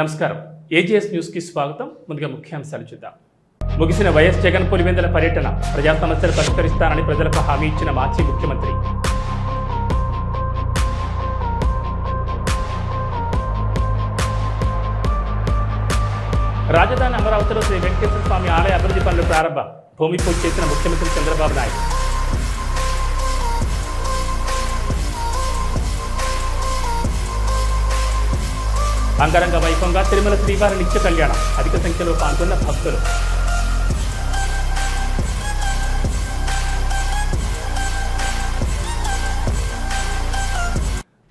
నమస్కారం. ఏజీఎస్ న్యూస్కి స్వాగతం. ముందుగా ముఖ్యాంశాలు చూద్దాం. ముగిసిన వైఎస్ జగన్ పులివెందుల పర్యటన ప్రజా సమస్యలు పరిష్కరిస్తానని ప్రజలకు హామీ ఇచ్చిన మాజీ ముఖ్యమంత్రి. రాజధాని అమరావతిలో శ్రీ వెంకటేశ్వర స్వామి ఆలయ అభివృద్ధి పనులు ప్రారంభం. భూమి పూజ చేసిన ముఖ్యమంత్రి చంద్రబాబు నాయుడు. అంగరంగ వైభవంగా తిరుమల శ్రీవారి నిత్య కళ్యాణం. అధిక సంఖ్యలో పాల్గొన్న భక్తులు.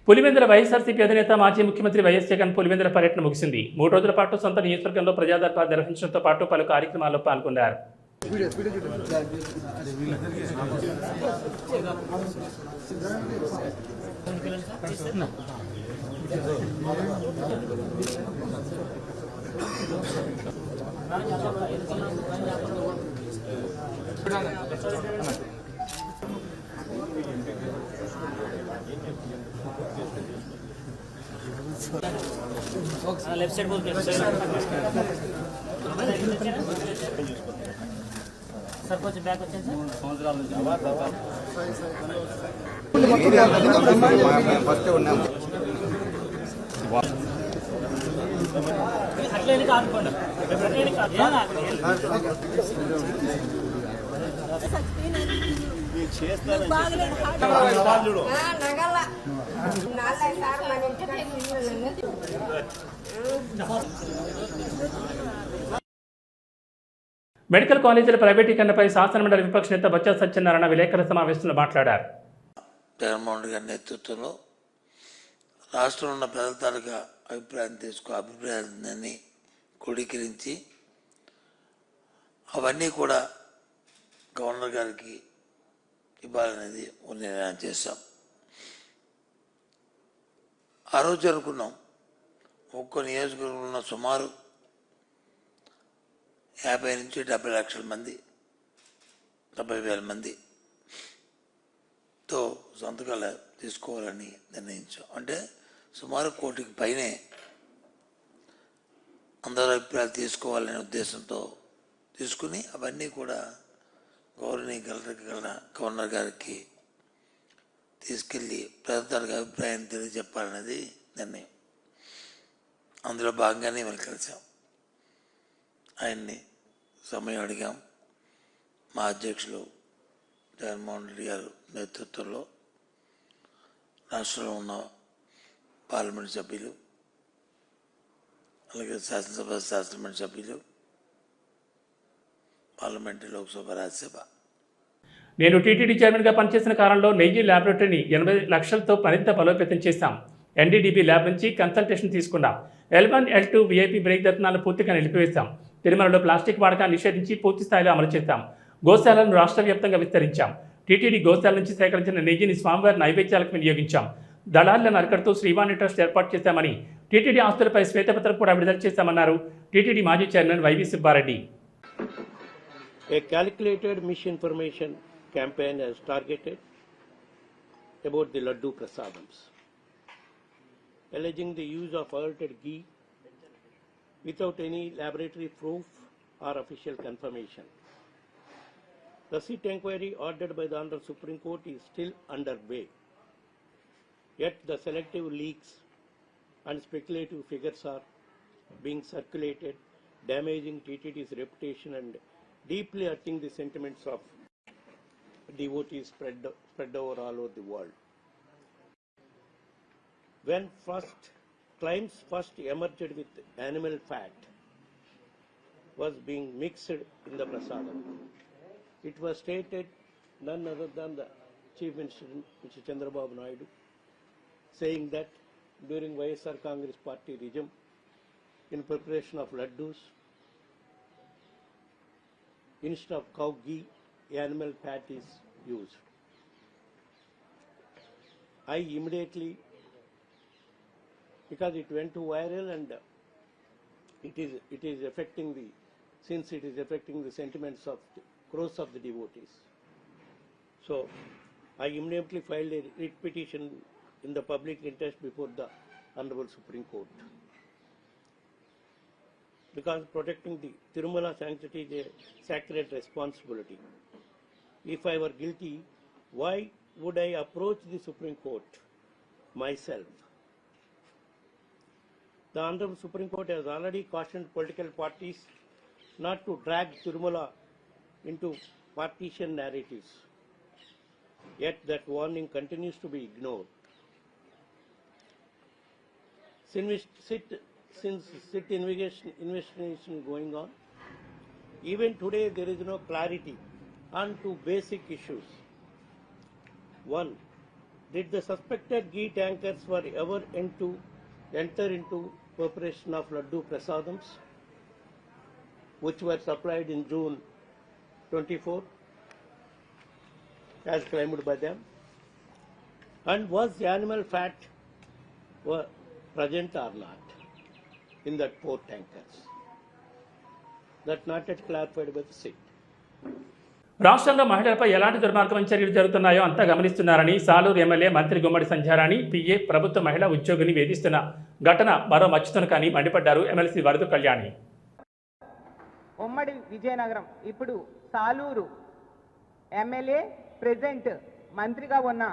పులివెందుల వైఎస్ఆర్సీపీ అధినేత మాజీ ముఖ్యమంత్రి వైఎస్ జగన్ పులివెందుల పర్యటన ముగిసింది. మూడు రోజుల పాటు సొంత నియోజకవర్గంలో ప్రజాదర్బార్ నిర్వహించడంతో పాటు పలు కార్యక్రమాల్లో పాల్గొన్నారు. లెఫ్ట్ సైడ్ बोल సార్ కొంచెం బ్యాక్ వచ్చేసి అట్లే కానుకోండి అట్లే కాదు మెడికల్ కాలేజీల ప్రైవేటీకరణపై శాసనమండలి విపక్ష నేత బొత్స సత్యనారాయణ విలేకరుల సమావేశంలో మాట్లాడారు. జగన్మోహన్ గారి నేతృత్వంలో రాష్ట్రంలో ఉన్న ప్రజల తాలూకా అభిప్రాయం తీసుకో అభిప్రాయాన్ని క్రోడీకరించి అవన్నీ కూడా గవర్నర్ గారికి ఇవ్వాలనేది నిర్ణయం చేశాం. ఆ రోజు అనుకున్నాం ఒక్కో నియోజకవర్గంలో సుమారు యాభై నుంచి డెబ్బై లక్షల మంది డెబ్బై వేల మందితో సంతకాలు తీసుకోవాలని నిర్ణయించాం. అంటే సుమారు కోటికి పైనే అందరి అభిప్రాయాలు తీసుకోవాలనే ఉద్దేశంతో తీసుకుని అవన్నీ కూడా గవర్నర్ గవర్నర్ గవర్నర్ గారికి తీసుకెళ్ళి ప్రజలకు అభిప్రాయం తెలియజెప్పాలనేది నిర్ణయం. అందులో భాగంగానే మేము కలిసాం. ఆయన్ని సమయం అడిగాం. మా అధ్యక్షులు జగన్మోహన్ రెడ్డి గారు నేతృత్వంలో రాష్ట్రంలో ఉన్న పార్లమెంట్ సభ్యులు అలాగే శాసనసభ శాసనమండలి సభ్యులు పార్లమెంటు లోక్సభ రాజ్యసభ. నేను టీటీడీ చైర్మన్గా పనిచేసిన కాలంలో నెయ్యి ల్యాబొరేటరీని ఎనభై లక్షలతో మరింత బలోపేతం చేశాం. ఎన్డీడీబీ ల్యాబ్ నుంచి కన్సల్టేషన్ తీసుకున్నాం. L one L two VIP break దత్నాలను పూర్తిగా నిలిపివేశాం. తిరుమలలో ప్లాస్టిక్ వాడకాన్ని నిషేధించి పూర్తి స్థాయిలో అమలు చేశాం. గోశాలను రాష్ట్ర వ్యాప్తంగా విస్తరించాం. టీటీడీ గోశాల నుంచి సేకరించిన నెయ్యిని స్వామివారి నైవేద్యాలకు వినియోగించాం. దళాలను అరికడుతూ శ్రీవాణి ట్రస్ట్ ఏర్పాటు చేశామని టీటీడీ ఆస్తులపై శ్వేతపత్రం కూడా విడుదల చేశామన్నారు టీటీడీ మాజీ chairman YV Subbareddy A calculated misinformation campaign has targeted about the Laddu Prasadams, alleging the use of altered ghee without any laboratory proof or official confirmation. The sit inquiry ordered by the Honorable Supreme Court is still underway. Yet the selective leaks and speculative figures are being circulated, damaging TTD's reputation and deeply hurting the sentiments of devotees spread, spread over all over the world. When first claims first emerged with animal fat was being mixed in the prasadam, it was stated none other than the Chief Minister, Mr. Chandrababu Naidu, saying that during YSR Congress party regime, in preparation of laddus, instead of cow ghee, animal fat is used. I immediately, because it went to viral and it is, it is affecting the, since it is affecting the sentiments of the crores of the devotees. So I immediately filed a writ petition in the public interest before the Honorable Supreme Court. because protecting the Tirumala sanctity is a sacred responsibility. If I were guilty, why would I approach the Supreme Court myself? The Honorable Supreme Court has already cautioned political parties not to drag Tirumala into partition narratives. Yet that warning continues to be ignored. Since sit, investigation, investigation going on, even today there is no clarity on two basic issues. One, did the suspected ghee tankers were ever into enter into preparation of laddu prasadams, which were supplied in June 24, as claimed by them? And was the animal fat present or not in that four tankers? That not yet clarified by the SIT. రాష్ట్రంలో మహిళలపై ఎలాంటి దుర్మార్గమైన చర్యలు జరుగుతున్నాయో అంతా గమనిస్తున్నారని Saluru MLA మంత్రి గుమ్మడి Sandhyarani PA ప్రభుత్వ మహిళా ఉద్యోగిని వేధిస్తున్న ఘటన మరో మచ్చుతును కానీ మండిపడ్డారు ఎమ్మెల్సీ వరదు కళ్యాణి ఉమ్మడి విజయనగరం ఇప్పుడు సాలూరు ఎమ్మెల్యే ప్రెజెంట్ మంత్రిగా ఉన్న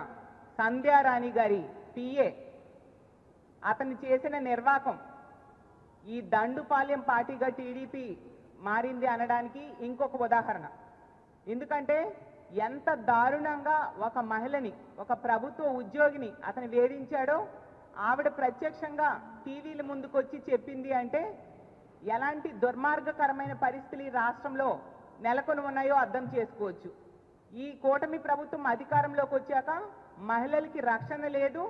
సంధ్యారాణి గారి పిఏ అతను చేసిన నిర్వాకం. ఈ దండుపాలెం పార్టీగా టీడీపీ మారింది అనడానికి ఇంకొక ఉదాహరణ. ఎందుకంటే ఎంత దారుణంగా ఒక మహిళని ఒక ప్రభుత్వ ఉద్యోగిని అతను వేధించాడో ఆవిడ ప్రత్యక్షంగా టీవీల ముందుకొచ్చి చెప్పింది అంటే ఎలాంటి దుర్మార్గకరమైన పరిస్థితులు ఈ రాష్ట్రంలో నెలకొని ఉన్నాయో అర్థం చేసుకోవచ్చు. ఈ కూటమి ప్రభుత్వం అధికారంలోకి వచ్చాక మహిళలకి రక్షణ లేదు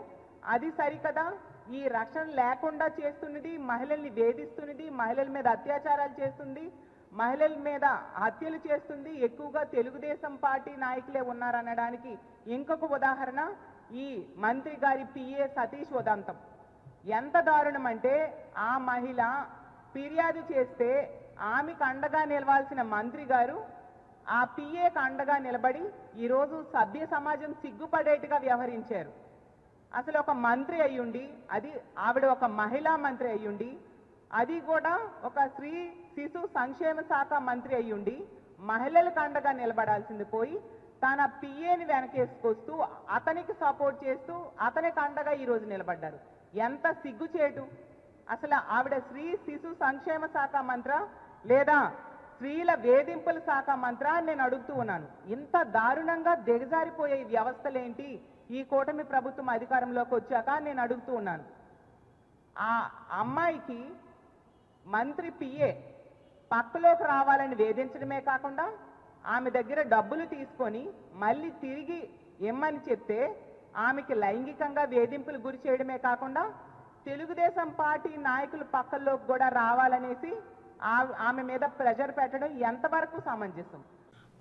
అది సరికదా? ఈ రక్షణ లేకుండా చేస్తున్నది మహిళల్ని వేధిస్తున్నది మహిళల మీద అత్యాచారాలు చేస్తుంది మహిళల మీద హత్యలు చేస్తుంది. ఎక్కువగా తెలుగుదేశం పార్టీ నాయకులే ఉన్నారనడానికి ఇంకొక ఉదాహరణ ఈ మంత్రి గారి పిఏ సతీష్ ఉదంతం. ఎంత దారుణం అంటే ఆ మహిళ ఫిర్యాదు చేస్తే ఆమెకు అండగా నిలవాల్సిన మంత్రి గారు ఆ పిఏకు అండగా నిలబడి ఈరోజు సభ్య సమాజం సిగ్గుపడేట్టుగా వ్యవహరించారు. అసలు ఒక మంత్రి అయ్యుండి అది ఆవిడ ఒక మహిళా మంత్రి అయ్యుండి అది కూడా ఒక స్త్రీ శిశు సంక్షేమ శాఖ మంత్రి అయ్యుండి మహిళలకు అండగా నిలబడాల్సింది పోయి తన పిఏని వెనకేసుకొస్తూ అతనికి సపోర్ట్ చేస్తూ అతనికి అండగా ఈరోజు నిలబడ్డారు. ఎంత సిగ్గుచేటు అసలు ఆవిడ స్త్రీ శిశు సంక్షేమ శాఖ మంత్ర లేదా స్త్రీల వేధింపుల శాఖ మంత్ర నేను అడుగుతూ ఉన్నాను. ఇంత దారుణంగా దిగజారిపోయే వ్యవస్థలేంటి? ఈ కూటమి ప్రభుత్వం అధికారంలోకి వచ్చాక నేను అడుగుతూ ఉన్నాను. ఆ అమ్మాయికి మంత్రి పిఏ పక్కలోకి రావాలని వేధించడమే కాకుండా ఆమె దగ్గర డబ్బులు తీసుకొని మళ్ళీ తిరిగి ఇమ్మని చెప్తే ఆమెకి లైంగికంగా వేధింపులు గురి చేయడమే కాకుండా తెలుగుదేశం పార్టీ నాయకులు పక్కల్లోకి కూడా రావాలనేసి ఆ- ఆమె మీద ప్రెషర్ పెట్టడం ఎంతవరకు సమంజసం?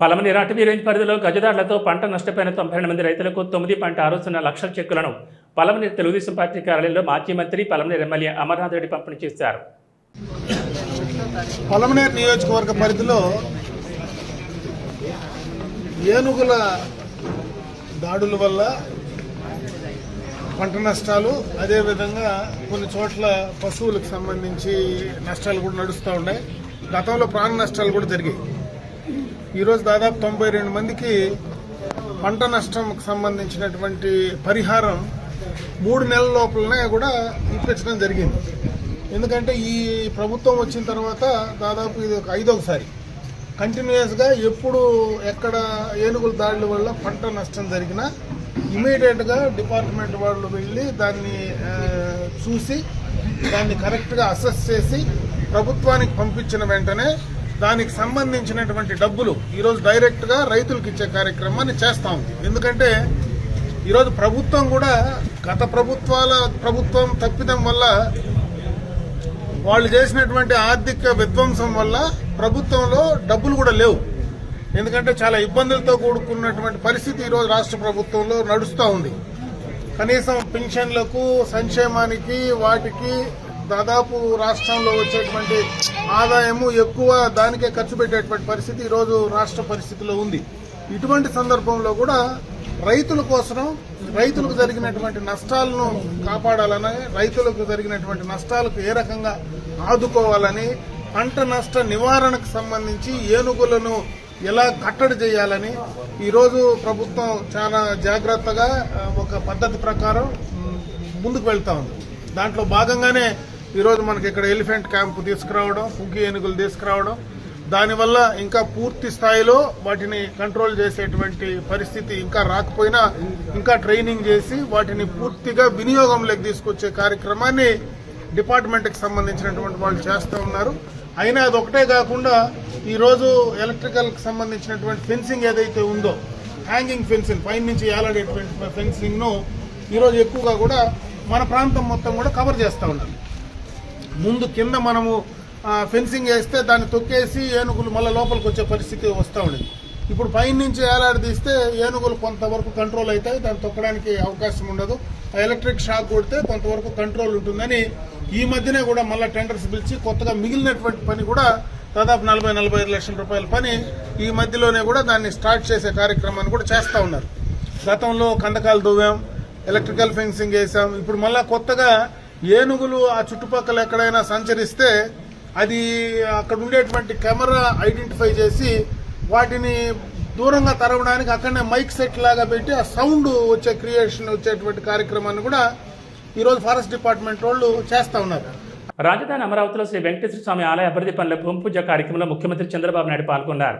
పలమనేరు అటవీ రేంజ్ పరిధిలో గజదాడులతో పంట నష్టపోయిన తొంభై రెండు మంది రైతులకు తొమ్మిది పాయింట్ ఆరు సున్నా లక్షల చెక్కులను పలమనేరు తెలుగుదేశం పార్టీ కార్యాలయంలో మాజీ మంత్రి పలమనేరు ఎమ్మెల్యే అమర్నాథ్ రెడ్డి పంపిణీ చేశారు. పలమనేరు నియోజకవర్గ పరిధిలో ఏనుగుల దాడుల వల్ల పంట నష్టాలు అదేవిధంగా కొన్ని చోట్ల పశువులకు సంబంధించి నష్టాలు కూడా నడుస్తూ ఉన్నాయి. గతంలో ప్రాణ నష్టాలు కూడా జరిగాయి. ఈరోజు దాదాపు తొంభై రెండు మందికి పంట నష్టంకు సంబంధించినటువంటి పరిహారం మూడు నెలల లోపలనే కూడా ఇప్పించడం జరిగింది. ఎందుకంటే ఈ ప్రభుత్వం వచ్చిన తర్వాత దాదాపు ఇది ఒక ఐదోసారి కంటిన్యూస్గా ఎప్పుడు ఎక్కడ ఏనుగుల దాడుల వల్ల పంట నష్టం జరిగినా ఇమీడియట్గా డిపార్ట్మెంట్ వాళ్ళు వెళ్ళి దాన్ని చూసి దాన్ని కరెక్ట్గా అసెస్ చేసి ప్రభుత్వానికి పంపించిన వెంటనే దానికి సంబంధించినటువంటి డబ్బులు ఈరోజు డైరెక్ట్గా రైతులకు ఇచ్చే కార్యక్రమాన్ని చేస్తా ఉంది. ఎందుకంటే ఈరోజు ప్రభుత్వం కూడా గత ప్రభుత్వాల ప్రభుత్వం తప్పిదం వల్ల వాళ్ళు చేసినటువంటి ఆర్థిక విధ్వంసం వల్ల ప్రభుత్వంలో డబ్బులు కూడా లేవు. ఎందుకంటే చాలా ఇబ్బందులతో కూడుకున్నటువంటి పరిస్థితి ఈరోజు రాష్ట్ర ప్రభుత్వంలో నడుస్తూ ఉంది. కనీసం పింఛన్లకు సంక్షేమానికి వాటికి దాదాపు రాష్ట్రంలో వచ్చేటువంటి ఆదాయము ఎక్కువ దానికే ఖర్చు పెట్టేటువంటి పరిస్థితి ఈరోజు రాష్ట్ర పరిస్థితిలో ఉంది. ఇటువంటి సందర్భంలో కూడా రైతుల కోసం రైతులకు జరిగినటువంటి నష్టాలను కాపాడాలని రైతులకు జరిగినటువంటి నష్టాలకు ఏ రకంగా ఆదుకోవాలని పంట నష్ట నివారణకు సంబంధించి ఏనుగులను ఎలా కట్టడి చేయాలని ఈరోజు ప్రభుత్వం చాలా జాగ్రత్తగా ఒక పద్ధతి ప్రకారం ముందుకు వెళ్తా ఉంది. దాంట్లో భాగంగానే ఈరోజు మనకి ఇక్కడ ఎలిఫెంట్ క్యాంపు తీసుకురావడం పుగ్గి ఏనుగులు తీసుకురావడం. దానివల్ల ఇంకా పూర్తి స్థాయిలో వాటిని కంట్రోల్ చేసేటువంటి పరిస్థితి ఇంకా రాకపోయినా ఇంకా ట్రైనింగ్ చేసి వాటిని పూర్తిగా వినియోగంలోకి తీసుకొచ్చే కార్యక్రమాన్ని డిపార్ట్మెంట్కి సంబంధించినటువంటి వాళ్ళు చేస్తూ ఉన్నారు. అయినా అది ఒకటే కాకుండా ఈరోజు ఎలక్ట్రికల్కి సంబంధించినటువంటి ఫెన్సింగ్ ఏదైతే ఉందో హ్యాంగింగ్ ఫెన్సింగ్ పైన నుంచి ఏలాడేటువంటి ఫెన్సింగ్ను ఈరోజు ఎక్కువగా కూడా మన ప్రాంతం మొత్తం కూడా కవర్ చేస్తూ ఉన్నారు. ముందు కింద మనము ఫెన్సింగ్ వేస్తే దాన్ని తొక్కేసి ఏనుగులు మళ్ళీ లోపలికి వచ్చే పరిస్థితి వస్తూ ఉండేది. ఇప్పుడు పైన నుంచి ఏలాడదీస్తే ఏనుగులు కొంతవరకు కంట్రోల్ అవుతాయి దాన్ని తొక్కడానికి అవకాశం ఉండదు. ఆ ఎలక్ట్రిక్ షాక్ కొడితే కొంతవరకు కంట్రోల్ ఉంటుందని ఈ మధ్యనే కూడా మళ్ళీ టెండర్స్ పిలిచి కొత్తగా మిగిలినటువంటి పని కూడా దాదాపు నలభై నలభై ఐదు లక్షల రూపాయల పని ఈ మధ్యలోనే కూడా దాన్ని స్టార్ట్ చేసే కార్యక్రమాన్ని కూడా చేస్తూ ఉన్నారు. గతంలో కందకాలు దువ్వాం ఎలక్ట్రికల్ ఫెన్సింగ్ వేసాం ఇప్పుడు మళ్ళీ కొత్తగా ఏనుగులు ఆ చుట్టుపక్కల ఎక్కడైనా సంచరిస్తే అది అక్కడ ఉండేటువంటి కెమెరా ఐడెంటిఫై చేసి వాటిని దూరంగా తరవడానికి అక్కడనే మైక్ సెట్ లాగా పెట్టి ఆ సౌండ్ వచ్చే క్రియేషన్ వచ్చేటువంటి కార్యక్రమాన్ని కూడా ఈరోజు ఫారెస్ట్ డిపార్ట్మెంట్ వాళ్ళు చేస్తా ఉన్నారు. రాజధాని అమరావతిలో శ్రీ వెంకటేశ్వర స్వామి ఆలయ అభివృద్ధి పనుల భూమి పూజ కార్యక్రమంలో ముఖ్యమంత్రి చంద్రబాబు నాయుడు పాల్గొన్నారు.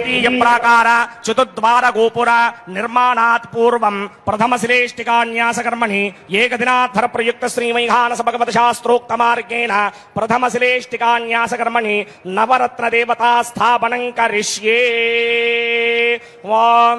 శ్రీ ప్రాకార చతుద్వార గోపుర నిర్మాణాత్ పూర్వం ప్రథమ శ్రేష్ఠికాన్యాసకర్మణి ఏకదినాధర ప్రయుక్త శ్రీమైహానస భగవత శాస్త్రోక్త మార్గేణ ప్రథమ శ్రేష్ఠికాన్యాసకర్మణి నవరత్న దేవతా స్థాపనం కరిష్యే ఓం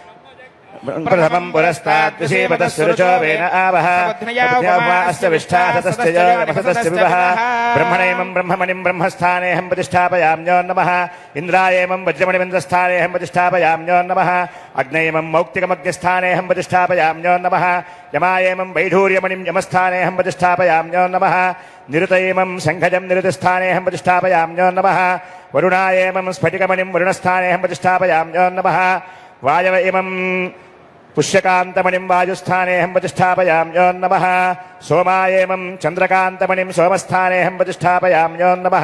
ప్రథమం పురస్తాద్విషేపతస్సురుచో వేన ఆవహ అస్త విష్ఠాసతశ్చ నమసతశ్చ వివహ బ్రహ్మణైమం బ్రహ్మమణిం బ్రహ్మస్థానేహం ప్రతిష్టాపయామ్యో నమః ఇంద్రాయేమం వజ్రమణిమింద్రస్థానేహం ప్రతిష్టాపయామ్యో నమః అగ్నయేమం మౌక్తికమగ్నిస్థానేహం ప్రతిష్టాపయామ్యో నమః యమాయేమం వైఢూర్యమణిం యమస్థానేహం ప్రతిష్టాపయామ్యో నమః నిరుతయేమం శంఖజం నిరుతిస్థానేహం ప్రతిష్టాపయామ్యో నమః వరుణాయేమం స్ఫటికమణిం వరుణస్థానేహం ప్రతిష్టాపయామ్యో నమః వాయవ ఇమం పుష్యకాంతమణిం వాయుస్థానేహం ప్రతిష్టాపయామ్యోన్నమ సోమాయేమం చంద్రకాంతమణిం సోమస్థానేహం ప్రతిష్టాపయామ్యోన్నమ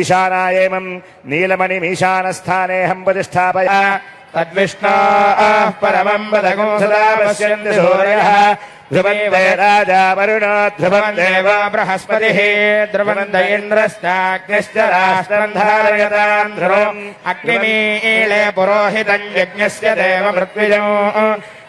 ఈశానాయేమం నీలమణిమీశానస్థానేహం ప్రతిష్టాపయా. తద్విష్ణా పరమం పదగం సదా పశ్యంతి సూర్య. ధ్రువంతే రాజా వరుణో ధ్రువం దేవ బృహస్పతిः ధ్రువంత ఇంద్రశ్చాగ్నిశ్చ రాష్ట్రం ధారయతాం ధ్రువం అగ్నిమీళే పురోహితం యజ్ఞస్య దేవ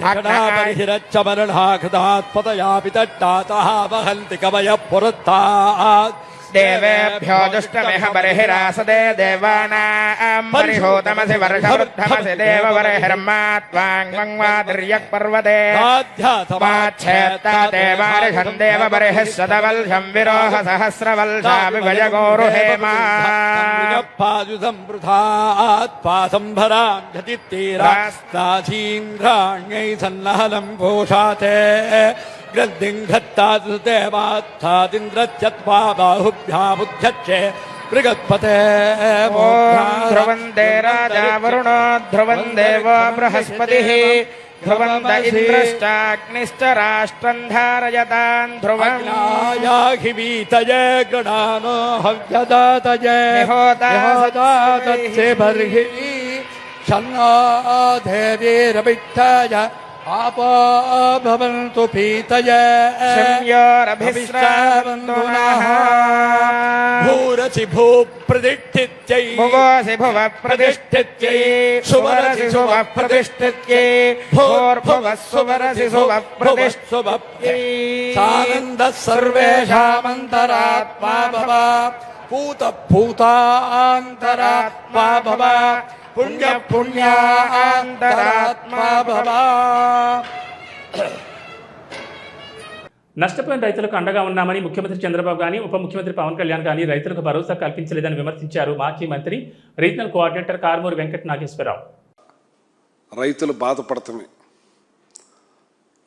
बहिरच्च मरणतात्पतयापि दट्टातः वहन्ति कवयः पुरता देवेभ्यो दुष्टमेह बर्हिरासदे देवानाम् परिहोतमसि वर्षवृद्धमसि देवबर्हिर्मात्वाङ्गङ्वादिर्यक् पर्वते माच्छेत्ता देवार्षम् देवबर्हिः विरोह सहस्रवल्षाभिभयगोरुहेमा सम्भरान्धति तीरास्ताधीन्द्राण्यै सन्नहलम् घोषाते गद्दिम् दत्ता दृते बुद्ध्यक्षे मृगत्पते ध्रुवन्दे राजा वरुणा ध्रुवन्देव बृहस्पतिः ध्रुवन्त इन्द्रश्चाग्निश्च राष्ट्रम् धारयतान् ध्रुवञ्जातजय गणानो हव्यदात जय बर्हि। शन्नो सन्नाधेवेरमित्ताय आपो भवन्तु पीतय। संयोरभिस्रवन्तुनः भूरसि भूप्रतिष्ठित्यै। भुवसि भुवप्रतिष्ठित्यै। सुवरसि सुवप्रतिष्ठित्यै। भोर्भुवः सुवरसि सुवप्रतिष्ठुवप्यै सानन्दः सर्वेषामन्तरात्मा भव। पूतः पूतान्तरात्मा भव। पुण्य पुण्यान्तरात्मा भव నష్టపోయిన రైతులకు అండగా ఉన్నామని ముఖ్యమంత్రి చంద్రబాబు గాని ఉప ముఖ్యమంత్రి పవన్ కళ్యాణ్ గాని రైతులకు భరోసా కల్పించలేదని విమర్శించారు మాజీ మంత్రి రీజనల్ కోఆర్డినేటర్ కారుమూరి వెంకట నాగేశ్వరరావు రైతులు బాధపడటమే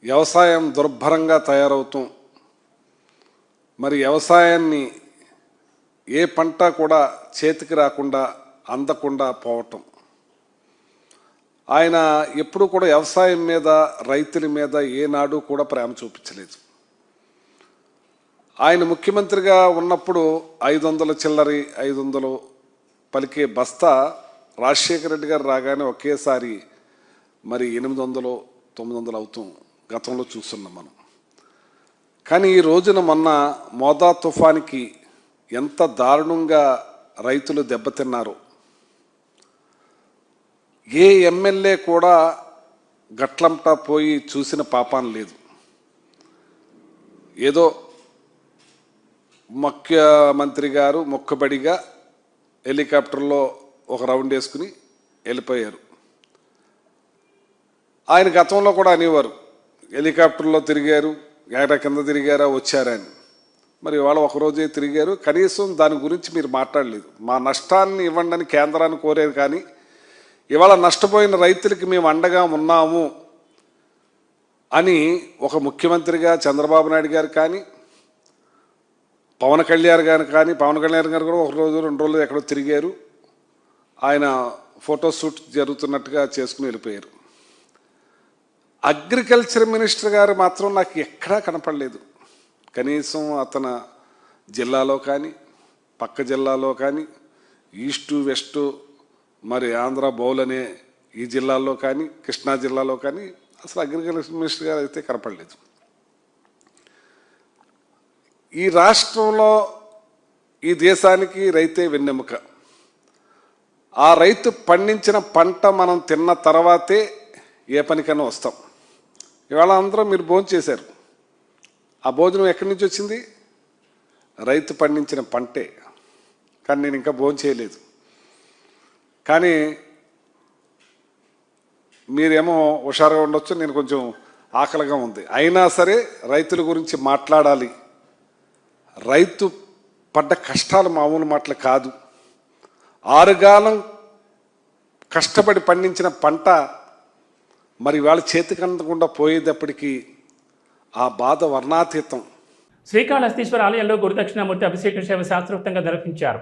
వ్యవసాయం దుర్భరంగా తయారవుతూ మరి వ్యవసాయాన్ని ఏ పంట కూడా చేతికి రాకుండా అందకుండా పోవటం ఆయన ఎప్పుడు కూడా వ్యవసాయం మీద రైతుల మీద ఏనాడు కూడా ప్రేమ చూపించలేదు. ఆయన ముఖ్యమంత్రిగా ఉన్నప్పుడు ఐదు వందల చిల్లరి ఐదు వందలు పలికే బస్తా రాజశేఖర రెడ్డి గారు రాగానే ఒకేసారి మరి ఎనిమిది వందలు తొమ్మిది వందలు అవుతాం గతంలో చూస్తున్నాం మనం. కానీ ఈ రోజున మొన్న మోదా తుఫానికి ఎంత దారుణంగా రైతులు దెబ్బతిన్నారు. ఏ ఎమ్మెల్యే కూడా గట్లంట పోయి చూసిన పాపం లేదు. ఏదో ముఖ్యమంత్రి గారు మొక్కబడిగా హెలికాప్టర్లో ఒక రౌండ్ వేసుకుని వెళ్ళిపోయారు. ఆయన గతంలో కూడా అనేవారు హెలికాప్టర్లో తిరిగారు ఎక్కడ కింద తిరిగారా వచ్చారని మరి ఇవాళ ఒకరోజే తిరిగారు. కనీసం దాని గురించి మీరు మాట్లాడలేదు. మా నష్టాన్ని ఇవ్వండి అని కేంద్రాన్ని కోరారు కానీ ఇవాళ నష్టపోయిన రైతులకి మేము అండగా ఉన్నాము అని ఒక ముఖ్యమంత్రిగా చంద్రబాబు నాయుడు గారు కానీ పవన్ కళ్యాణ్ గారు కానీ పవన్ కళ్యాణ్ గారు కూడా ఒక రోజు రెండు రోజులు ఎక్కడో తిరిగారు. ఆయన ఫోటో షూట్ జరుగుతున్నట్టుగా చేసుకుని వెళ్ళిపోయారు. అగ్రికల్చర్ మినిస్టర్ గారు మాత్రం నాకు ఎక్కడా కనపడలేదు. కనీసం అతని జిల్లాలో కానీ పక్క జిల్లాలో కానీ ఈస్టు వెస్టు మరి ఆంధ్ర బౌల్ అనే ఈ జిల్లాల్లో కానీ కృష్ణా జిల్లాలో కానీ అసలు అగ్రికల్చర్ మినిస్టర్ గారు అయితే కనపడలేదు. ఈ రాష్ట్రంలో ఈ దేశానికి రైతే వెన్నెముక. ఆ రైతు పండించిన పంట మనం తిన్న తర్వాతే ఏ పనికైనా వస్తాం. ఇవాళ అందరూ మీరు భోజనం చేశారు. ఆ భోజనం ఎక్కడి నుంచి వచ్చింది? రైతు పండించిన పంటే. కానీ నేను ఇంకా భోజనం చేయలేదు. కానీ మీరేమో హుషారుగా ఉండొచ్చు నేను కొంచెం ఆకలిగా ఉంది. అయినా సరే రైతుల గురించి మాట్లాడాలి. రైతు పడ్డ కష్టాలు మామూలు మాటలు కాదు. ఆరుగాలం కష్టపడి పండించిన పంట మరి వాళ్ళ చేతికి అందకుండా పోయేటప్పటికీ ఆ బాధ వర్ణాతీతం. శ్రీకాళహస్తీశ్వర ఆలయంలో గురుదక్షిణామూర్తి అభిషేక సేవ శాస్త్రోక్తంగా నిర్వహించారు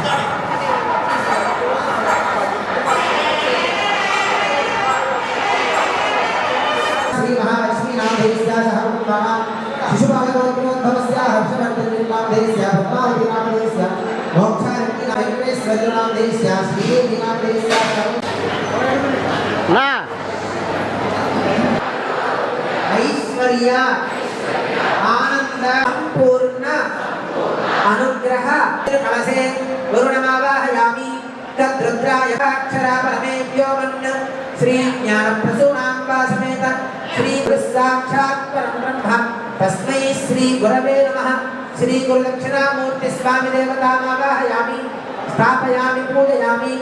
देश्य पुनः विनाकलेश्य मोक्षारति नायकलेश्य सर्वनाम देश्य श्री विनाकलेश्य ना ऐश्वर्य आनंद संपूर्ण अनुग्रह कलशे गुरुणमावाहयामि तद्रुद्राय अक्षरा परमेभ्यो मन्नं श्री ज्ञानप्रसूनां वा समेत श्री साक्षात् परं ब्रह्म तस्मै श्री गुरवे नमः శ్రీ గురుదక్షిణామూర్తి స్వామి దేవతామావాహయామి స్థాపయామి పూజయామి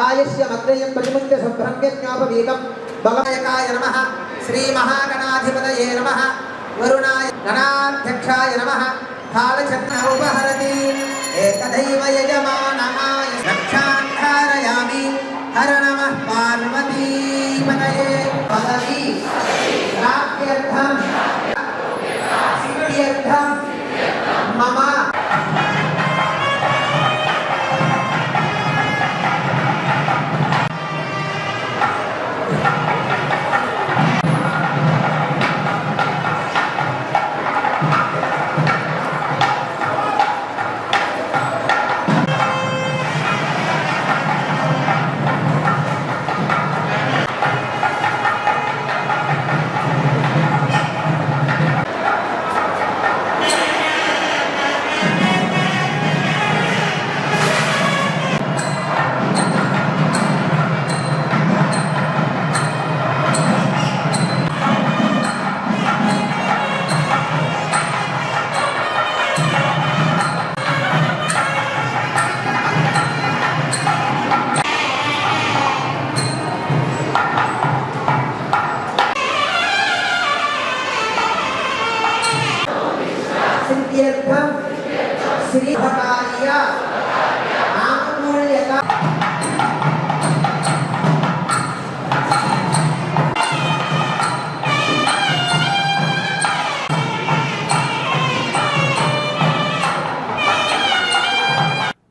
ఆయుష్యమగ్రయం ప్రతిముంచ శుభ్రంజ్ఞోపవీతం భవనాయకాయ నమ శ్రీ మహాగణాధిపతయే నమ వరుణాయ గణాధ్యక్షాయ నమ కాలచక్ర ఉపహరతి ఏకదైవ యజమానాయ రక్షాంధారయామి హర నమ పార్వతీపతయే పదవీ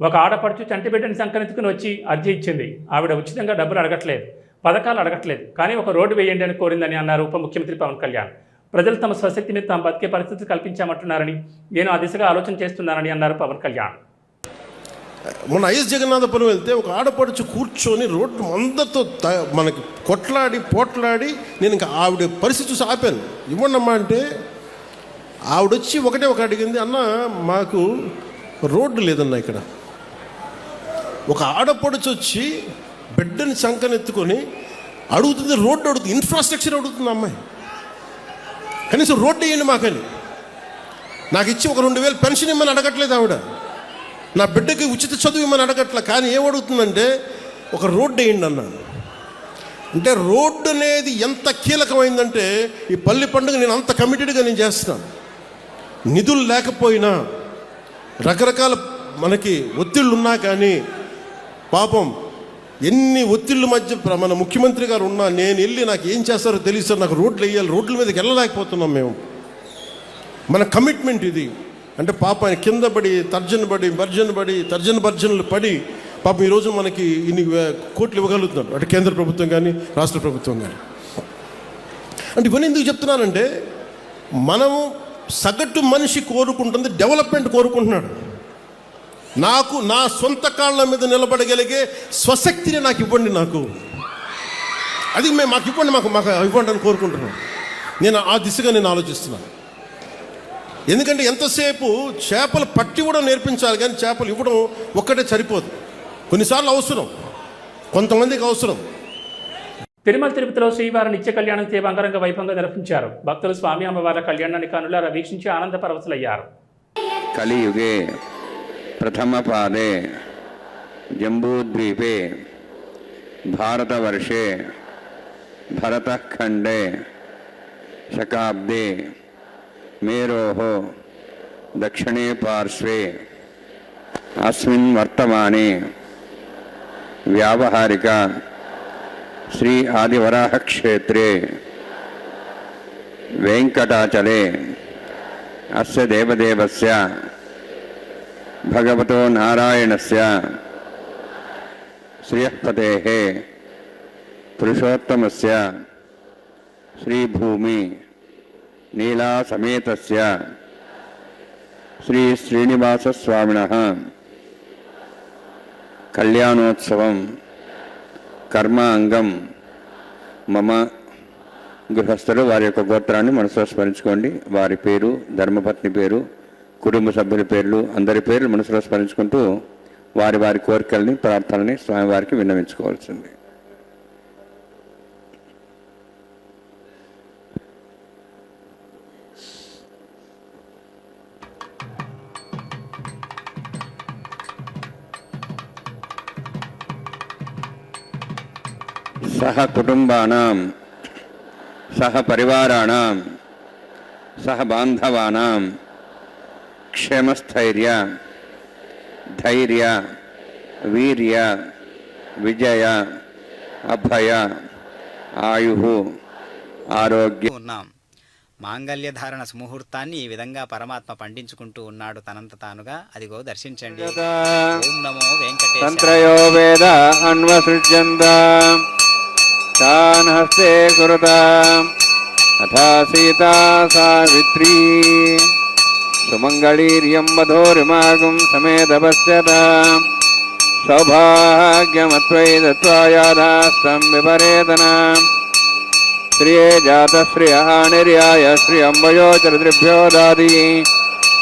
ఒక ఆడపడుచు చంటి బిడ్డని సంకరించుకుని వచ్చి అర్జీ ఇచ్చింది. ఆవిడ ఉచితంగా డబ్బులు అడగట్లేదు. పథకాలు అడగట్లేదు. కానీ ఒక రోడ్డు వేయండి అని కోరిందని అన్నారు ఉప ముఖ్యమంత్రి పవన్ కళ్యాణ్. ప్రజలు తమ స్వశక్తి మీద తాము బతికే పరిస్థితి కల్పించామంటున్నారని నేను ఆ దిశగా ఆలోచన చేస్తున్నానని అన్నారు పవన్ కళ్యాణ్. మొన్న ఐఎస్ జగన్నాథపురం వెళ్తే ఒక ఆడపడుచు కూర్చొని రోడ్డు అందరితో త- మనకి కొట్లాడి పోట్లాడి నేను ఇంకా ఆవిడ పరిస్థితి చూసి ఆపాను. ఇవ్వండమ్మా అంటే ఆవిడొచ్చి ఒకటే ఒక అడిగింది అన్న మాకు రోడ్డు లేదన్న ఇక్కడ. ఒక ఆడపడుచు వచ్చి బిడ్డని సంకనెత్తుకొని అడుగుతుంది రోడ్డు అడుగుతుంది ఇన్ఫ్రాస్ట్రక్చర్ అడుగుతుంది అమ్మాయి. కనీసం రోడ్డు వేయండి మాకని. నాకు ఇచ్చి ఒక రెండు వేలు పెన్షన్ ఇమ్మని అడగట్లేదు ఆవిడ. నా బిడ్డకి ఉచిత చదువు ఇమ్మని అడగట్లే కానీ ఏమడుగుతుందంటే ఒక రోడ్డు వేయండి అన్నాను అంటే రోడ్డు అనేది ఎంత కీలకమైందంటే ఈ పల్లి పండుగ నేను అంత కమిటెడ్గా నేను చేస్తున్నాను. నిధులు లేకపోయినా రకరకాల మనకి ఒత్తిళ్ళు ఉన్నా కానీ పాపం ఎన్ని ఒత్తిళ్ళ మధ్య ప్ర- మన ముఖ్యమంత్రి గారు ఉన్నా నేను వెళ్ళి నాకు ఏం చేస్తారో తెలియదు సార్ నాకు రోడ్లు వేయాలి రోడ్ల మీదకి వెళ్ళలేకపోతున్నాం మేము. మన కమిట్మెంట్ ఇది. అంటే పాప ఆయన కింద పడి తర్జన పడి భర్జన పడి తర్జన భర్జనలు పడి పాపం ఈరోజు మనకి ఇన్ని కోట్లు ఇవ్వగలుగుతున్నారు అంటే కేంద్ర ప్రభుత్వం కానీ రాష్ట్ర ప్రభుత్వం కానీ అంటే ఇవన్నీ ఎందుకు చెప్తున్నానంటే మనము సగటు మనిషి కోరుకుంటుంది డెవలప్మెంట్ కోరుకుంటున్నాడు. నాకు నా సొంత కాళ్ళ మీద నిలబడగలిగే స్వశక్తిని నాకు ఇవ్వండి నాకు. అది మేము మాకు ఇవ్వండి మాకు మాకు ఇవ్వండి అని కోరుకుంటున్నాను నేను ఆ దిశగా నేను ఆలోచిస్తున్నాను. ఎందుకంటే ఎంతసేపు చేపలు పట్టి కూడా నేర్పించాలి కానీ చేపలు ఇవ్వడం ఒక్కటే సరిపోదు. కొన్నిసార్లు అవసరం. కొంతమందికి అవసరం. తిరుమల తిరుపతిలో శ్రీవారి నిత్య కళ్యాణం సేవ అంగరంగ వైభవంగా నిర్వహించారు. భక్తులు స్వామి అమ్మవార్ల కళ్యాణాన్ని కనులారా వీక్షించి ఆనంద పరవశులయ్యారు కలియుగే प्रथम पादे जम्बूद्वीपे, भारतवर्षे भरतखंडे शकाब्दे, मेरो, दक्षिणे पार्श्वे, अस्मिन् वर्तमाने व्यावहारिक श्री आदिवराहक्षेत्रे वेंकटाचले अस्य देवदेवस्य భగవతో నారాయణస్య శ్రియపతేः పురుషోత్తమస్య శ్రీభూమి నీలాసమేతస్య శ్రీ శ్రీనివాసస్వామిన కళ్యాణోత్సవం కర్మ అంగం మమ గృహస్థులు వారి యొక్క గోత్రాన్ని మనసులో స్మరించుకోండి. వారి పేరు ధర్మపత్ని పేరు కుటుంబ సభ్యుల పేర్లు అందరి పేర్లు మనసులో స్మరించుకుంటూ వారి వారి కోరికల్ని ప్రార్థనని స్వామివారికి విన్నవించుకోవాల్సింది. సహ కుటుంబానాం సహ పరివారాణం సహ బాంధవానాం క్షేమస్థైర్య ధైర్య వీర్య విజయ అభయ ఆయు ఆరోగ్య. ఉన్నాం. మాంగళ్య ధారణ సుముహూర్తాన్ని ఈ విధంగా పరమాత్మ పండించుకుంటూ ఉన్నాడు తనంత తానుగా. అదిగో దర్శించండి. ఓం నమో వెంకటేశాయ. తంత్రయో వేద అన్వసృజ్యంత. తాన్ హస్తే కురుత. అథా సీతా సావిత్రీ. సుమంగళీర్యం వధోరిమాగం సమేతపశ్యత సౌభాగ్యమత్వై దత్వాయాదాస్తం విపరేతన శ్రియే జాత శ్రియ నిర్యాయ శ్రీ అంబయోచరద్రిభ్యో దాది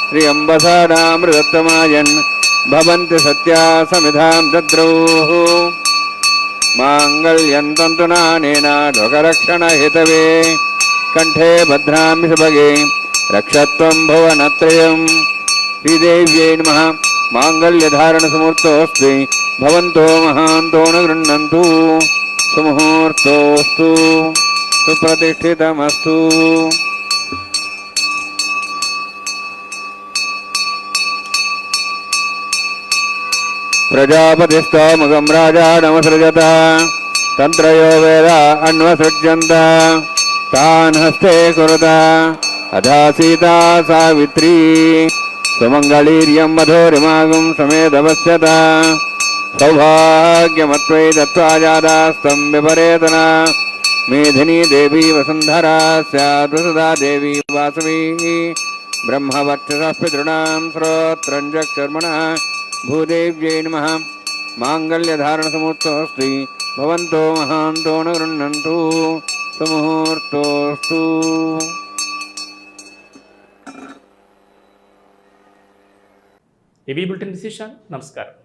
శ్రీ అంబసాడామృతమాయన్ భవంతి సత్యా సమిధాం దద్రౌః మాంగళ్యం తంతునానేన లోకరక్షణహితవే కంఠే భద్రామి సుభగే రక్షత్వం భవనత్రయం శ్రీదేవ్యై నమ మాంగళ్యధారణసమూర్తోస్మి భవంతో మహాంతోను గృహ్ణంతు సుముహూర్తోస్తు సుప్రతిష్ఠితమస్తు రాజా నమసృజత తంత్రయో వేద అన్వసృజ్యంత తాన్ హస్తే కురుత अधा सीता सावित्री सुमङ्गलीर्यं मधुरिमागुं समेधपश्यत सौभाग्यमत्वै दत्त्वाजादास्तं विपरेतना मेधिनी देवी वसुन्धरा स्यादुसदा देवी वासवी ब्रह्मवर्चसः पितॄणां श्रोत्रञ्जक्षर्मणः भूदेव्यै नमः माङ्गल्यधारणसमुत्सोऽस्ति भवन्तो महान्तो न गृह्णन्तु सुमुहूर्तोऽस्तु ए बी बुलेटिन विशेष नमस्कार